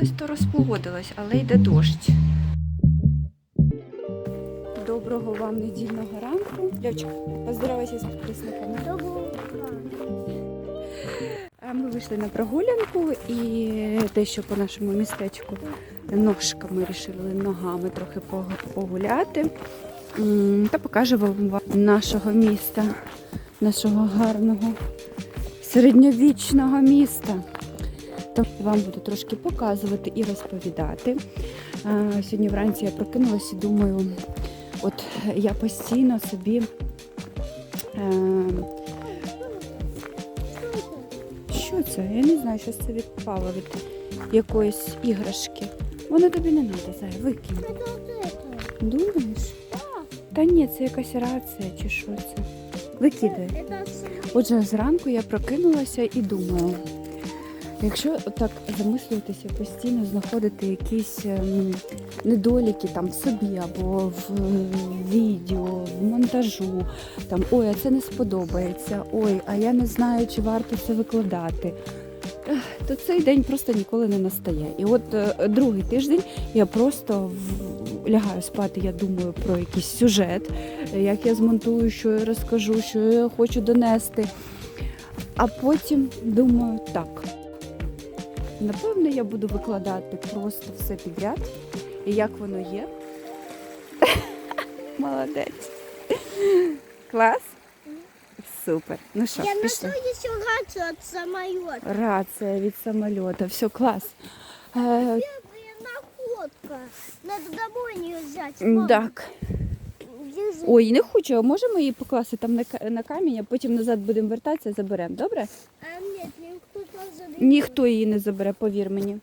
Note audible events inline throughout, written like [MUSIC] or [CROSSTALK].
розпогодилось, то розпогодилось, але йде дощ. Доброго вам недільного ранку. Льовчик, поздоровайся з підписниками. А Ми вийшли на прогулянку і дещо по нашому містечку ножками вирішили ногами трохи погуляти. Та покажемо вам нашого міста, нашого гарного середньовічного міста. То вам буду трошки показувати і розповідати. Сьогодні вранці я прокинулася і думаю, от я постійно собі. е, Що це? Я не знаю, що це відпало від якоїсь іграшки. Воно тобі не треба, зай, викинь. Думаєш? Та ні, це якась рація чи що це. Викидай. Отже, зранку я прокинулася і думаю, якщо так замислюватися, постійно знаходити якісь ем, недоліки там в собі або в е, відео, в монтажу, там ой, а це не сподобається, ой, а я не знаю, чи варто це викладати. То цей день просто ніколи не настає. І от е, другий тиждень я просто лягаю спати, я думаю про якийсь сюжет, як я змонтую, що я розкажу, що я хочу донести. А потім думаю, так. Напевно, я буду викладати просто все підряд. І як воно є. [LAUGHS] Молодець. Клас? Супер. Ну що, Я пішли. нашла еще рацию от самолета. Рація від самоліта. Все, клас. Е, Первая находка. Надо домой не взять. Мам, так. Держи. Ой, не хочу, а можемо її покласти там на, ка- на камінь, а потім назад будемо вертатися, заберемо, добре? А там заберет. Ніхто її не забере, повір мені.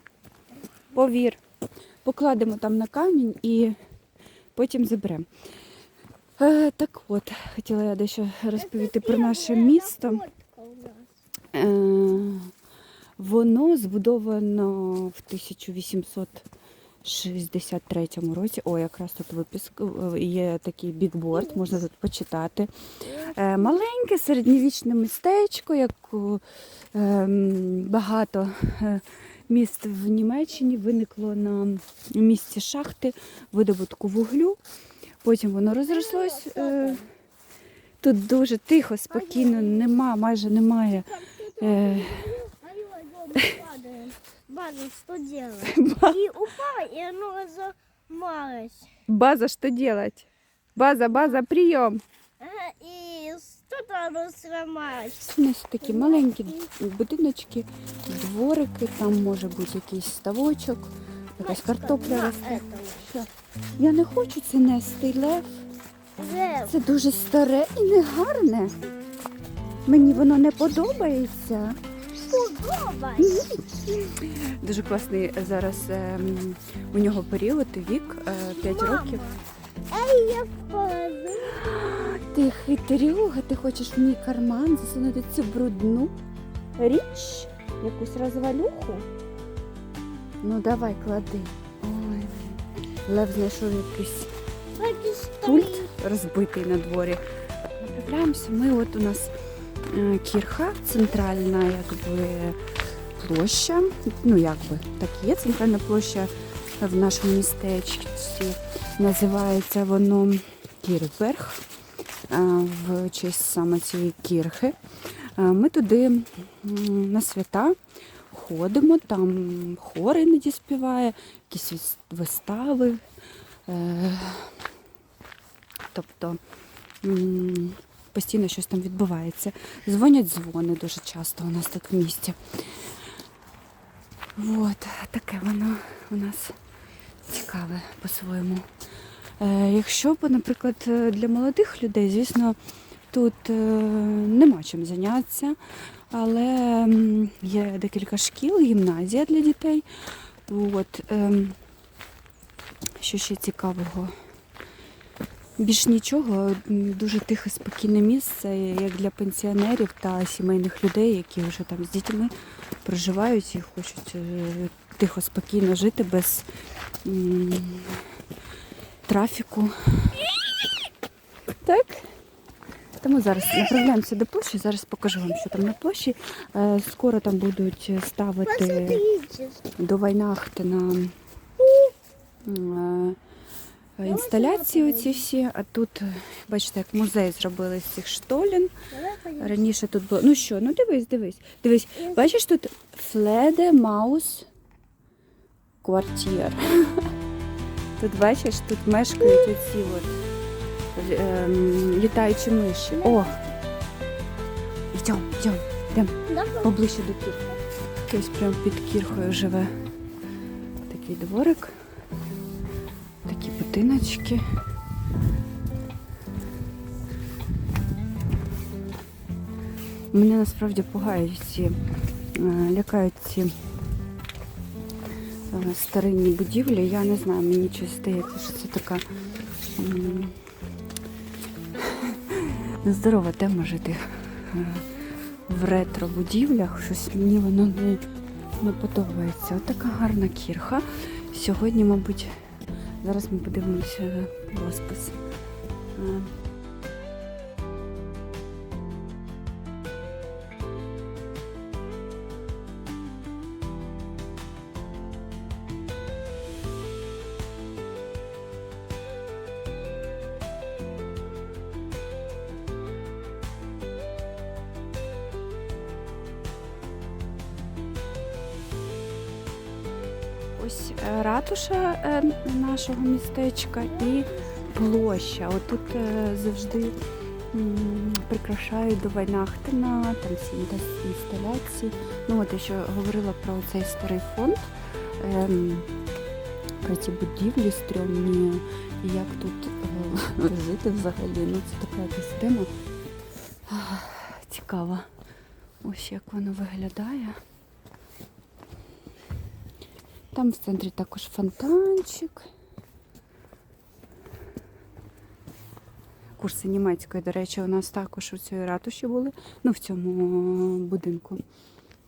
Повір. Покладемо там на камінь і потім заберемо. Е, так от, хотіла я дещо розповісти про наше місто. Е, Воно збудовано в 1863 році. О, якраз тут випуск е, є такий бікборд, можна тут почитати. Е, Маленьке середньовічне містечко, як у, ем, багато е, міст в Німеччині виникло на місці шахти видобутку вуглю. Потім воно розрослось. е, Тут дуже тихо, спокійно, нема, майже немає. База, что делать? [LAUGHS] И упала, и оно разломалось. База, що делать? База, база, прийом. Ага, И что-то оно сломалось. У нас такі маленькі будиночки, дворики, там може бути якийсь ставочок, якась картопля росте. Що? Я не хочу це нести, лев. Лев. Це дуже старе і негарне. Мені воно не подобається. Подобай. Дуже класний зараз ем, у нього період, вік, 5 Мама. років. Эй, я. Ти хитрюга, ти хочеш в мій карман засунути цю брудну річ, якусь розвалюху. Ну давай, клади. Ой, Лев знайшов якийсь пульт розбитий на дворі. Направляємося. Ми от у нас е, кірха, центральна якби площа. Ну якби так є центральна площа в нашому містечці. Називається воно Кірберг е, в честь саме цієї кірхи. Е, Ми туди на свята ходимо, там хор іноді співає, якісь вистави. Е, Тобто постійно щось там відбувається. Дзвонять дзвони дуже часто у нас тут в місті. От, таке воно у нас цікаве по-своєму. Е, якщо наприклад, е, для молодих людей, звісно, тут е, нема чим зайнятися, але є декілька шкіл, гімназія для дітей. От, ем, що ще цікавого? Більш нічого, дуже тихе, спокійне місце, як для пенсіонерів та сімейних людей, які вже там з дітьми проживають і хочуть е, тихо, спокійно жити без трафіку. Так? Тому зараз направляємося до площі. Зараз покажу вам, що там на площі. Е, Скоро там будуть ставити до Вайнахти на е, інсталяції оці всі. А тут, бачите, як музей зробили з цих штолін. Раніше тут було. Ну що, ну дивись, дивись. Дивись, бачиш тут Фледе Маус квартир. [LAUGHS] Тут бачиш, тут мешкають оці от ем, літаючі миші. О! Йдемо, йдемо, йдемо поближче до кірхи. Ось прямо під кірхою живе такий дворик, такі будиночки. Мене насправді пугають ці, е, лякають ці е, старинні будівлі. Я не знаю, мені щось здається, що це така нездорова тема жити е, в ретро-будівлях. Щось мені воно не, не подобається. От така гарна кірха. Сьогодні, мабуть, зараз ми подивимося розпис. Ось е, ратуша е, нашого містечка і площа. Отут е, завжди прикрашають до Вайнахтена, там всі інсталяції. Ну от я ще говорила про цей старий фонд, ем, про ці будівлі стрьомні, і як тут жити взагалі. Ну це така якась тема цікава. Ось як воно виглядає. Там в центрі також фонтанчик. Курси німецької, до речі, у нас також у цій ратуші були. Ну, в цьому будинку.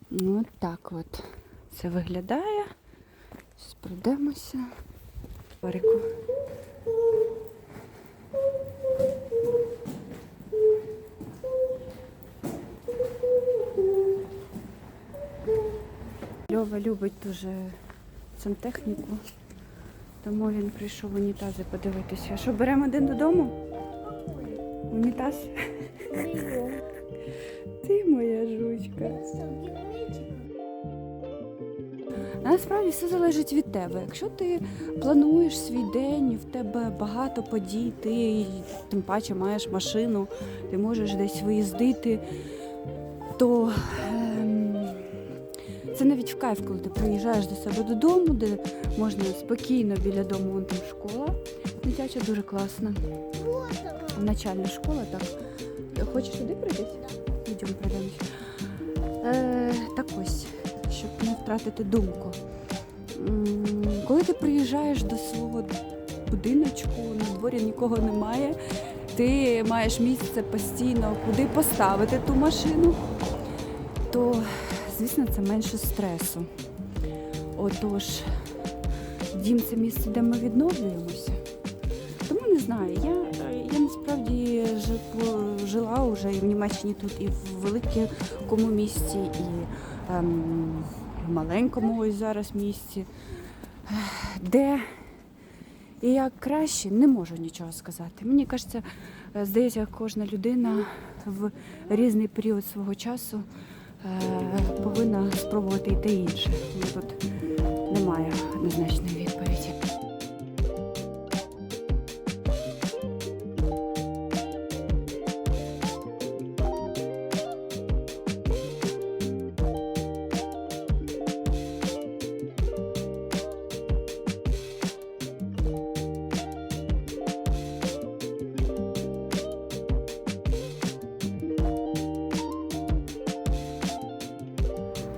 Ну, от так от це виглядає. Зараз пройдемося. Дворику. Льова любить дуже сантехніку, тому він прийшов унітази подивитися. Що, беремо один додому? Унітаз? Ти моя жучка. Насправді все залежить від тебе. Якщо ти плануєш свій день, в тебе багато подій, ти тим паче маєш машину, ти можеш десь виїздити, то ем, це навіть в кайф, коли ти приїжджаєш до себе додому, де можна спокійно біля дому, вон там школа. Дитяча дуже класна. Начальна школа, так. Хочеш сюди прийти? Йдемо пройдемося. Е, так ось, щоб не втратити думку. Коли ти приїжджаєш до свого будиночку, на дворі нікого немає, ти маєш місце постійно, куди поставити ту машину, то, звісно, це менше стресу. Отож, дім це місце, де ми відновлюємося. Тому не знаю. Я, я насправді жила вже і в Німеччині тут, і в великому місті, і ем, в маленькому ось зараз місті, де і як краще, не можу нічого сказати. Мені кажеться, е, здається, кожна людина в різний період свого часу повинна спробувати і те інше. Тут немає однозначної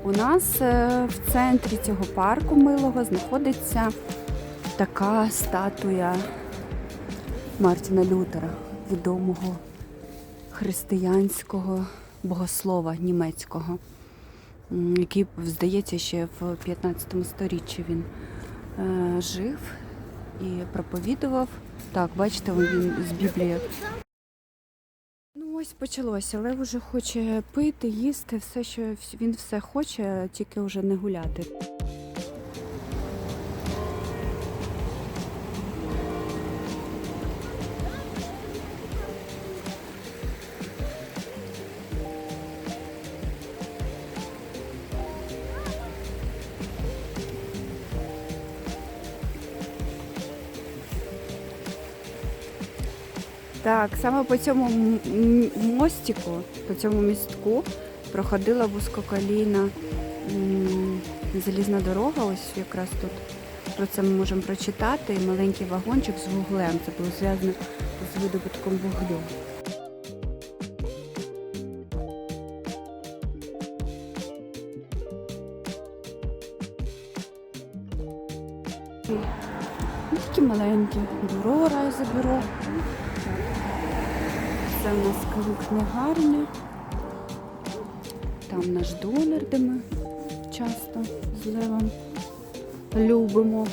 У нас е, в центрі цього парку милого знаходиться така статуя Мартіна Лютера, відомого християнського богослова німецького, який, здається, ще в 15 сторіччі він е, жив і проповідував. Так, бачите, він з Біблії ось почалося. Лев уже хоче пити, їсти, все, що він все хоче, тільки вже не гуляти. Так, саме по цьому мостику, по цьому містку проходила вузькоколійна залізна дорога. Ось якраз тут про це ми можемо прочитати. Маленький вагончик з вуглем. Це було зв'язано з видобутком вуглю. Книгарня. Там наш донор, де ми часто з Левом любимо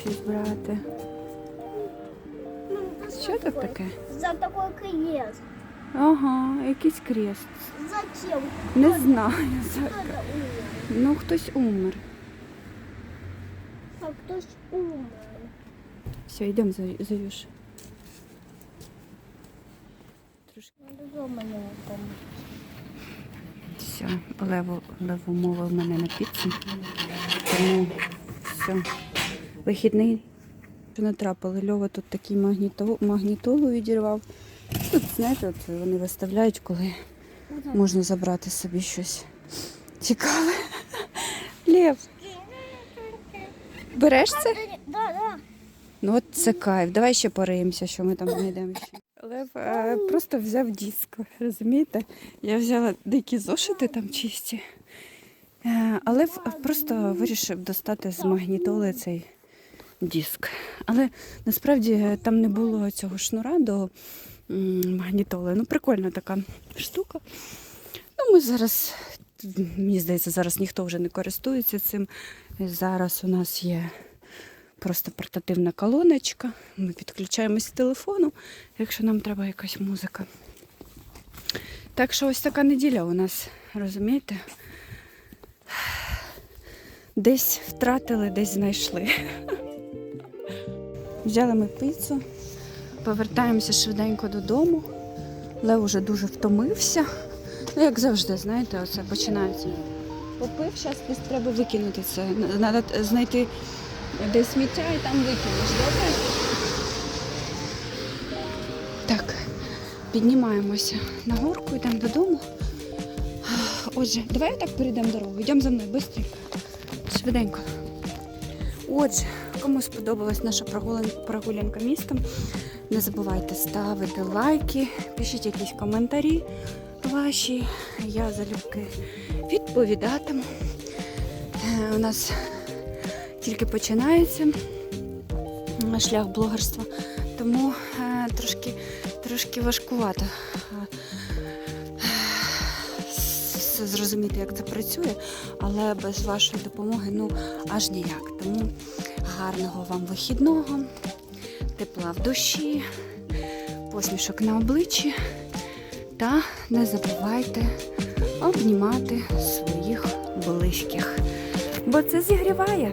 щось брати. Що тут таке? За такой крест. Ага, якийсь крест. Зачем? Не знаю. за- Кто? Ну, хтось умер. А ж умер? Все, йдемо, Заюш. Ему помочь. Все, Лево, Лево мовив мене на піцу. Тому все. Вихідний. Що натрапили? Льова тут такий магніто, магнітолу відірвав. Тут, знаєте, от вони виставляють, коли можна забрати собі щось цікаве. Лев, береш це? Ну от це кайф. Давай ще пориємося, що ми там знайдемо ще. Лев е, просто взяв диск, розумієте? Я взяла дикі зошити там чисті. Е, а Лев просто вирішив достати з магнітоли цей диск. Але насправді е, там не було цього шнура до магнітоли. Ну, прикольна така штука. Ну, ми зараз, мені здається, зараз ніхто вже не користується цим. Зараз у нас є просто портативна колоночка. Ми підключаємось з телефону, якщо нам треба якась музика. Так що ось така неділя у нас, розумієте? Десь втратили, десь знайшли. Взяли ми піцу, повертаємося швиденько додому. Лев уже дуже втомився. Ну, як завжди, знаєте, оце починається. Попив, зараз треба викинути це. Треба знайти де сміття і там викинеш, добре? Так, піднімаємося на горку, йдемо додому. Отже, давай так перейдемо дорогу. Йдемо за мною швидко. Швиденько. Отже, кому сподобалась наша прогулянка, містом, не забувайте ставити лайки, пишіть якісь коментарі ваші. Я залюбки відповідатиму. Е, У нас тільки починається шлях блогерства, тому е, трошки, трошки важкувато е, зрозуміти, як це працює, але без вашої допомоги ну аж ніяк. Тому гарного вам вихідного, тепла в душі, посмішок на обличчі та не забувайте обнімати своїх близьких, бо це зігріває.